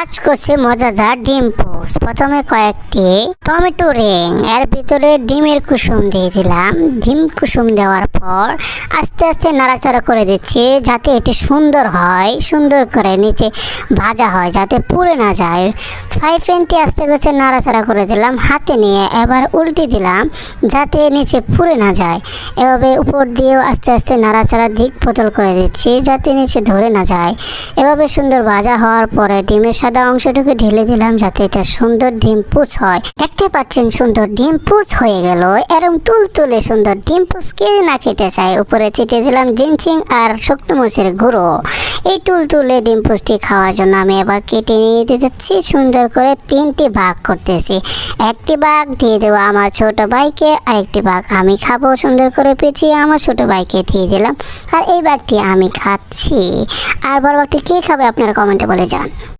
আজ করছে মজাদার ডিম পোস্ট। প্রথমে কয়েকটি টমেটো রিং, এর ভিতরে ডিমের কুসুম দিয়ে দিলাম। ডিম কুসুম দেওয়ার পর আস্তে আস্তে নাড়াচাড়া করে দিচ্ছি যাতে এটি সুন্দর হয়, সুন্দর করে নিচে ভাজা হয়, যাতে পুড়ে না যায়। ফ্রাই প্যানটি আস্তে আস্তে নাড়াচাড়া করে দিলাম, হাতে নিয়ে এবার উল্টে দিলাম যাতে নিচে পুড়ে না যায়। এভাবে উপর দিয়েও আস্তে আস্তে নাড়াচাড়া দিক বদল করে দিচ্ছি যাতে নিচে ধরে না যায়। এভাবে সুন্দর ভাজা হওয়ার পরে ডিমের সাদা অংশটুকু ঢেলে দিলাম যাতে এটা সুন্দর ডিম পুষ হয়। দেখতে পাচ্ছেন সুন্দর ডিম পুষ হয়ে গেল। এরম তুল তুলে সুন্দর ডিম পুষ কে না খেতে চায়? উপরে ছিটিয়ে দিলাম জিনচিং আর শুকনো মরিচের গুঁড়ো। এই তুল তুলে ডিম পুষটি খাওয়ার জন্য আমি এবার কেটে নিয়ে যাচ্ছি। সুন্দর করে তিনটি ভাগ করতেছি। একটি ভাগ দিয়ে দেবো আমার ছোট ভাইকে আর একটি ভাগ আমি খাব। সুন্দর করে পেঁচিয়ে আমার ছোট ভাইকে দিয়ে দিলাম। আর এই ভাগটি আমি খাচ্ছি। আর বড় ভাগটি কে খাবে আপনারা কমেন্টে বলে যান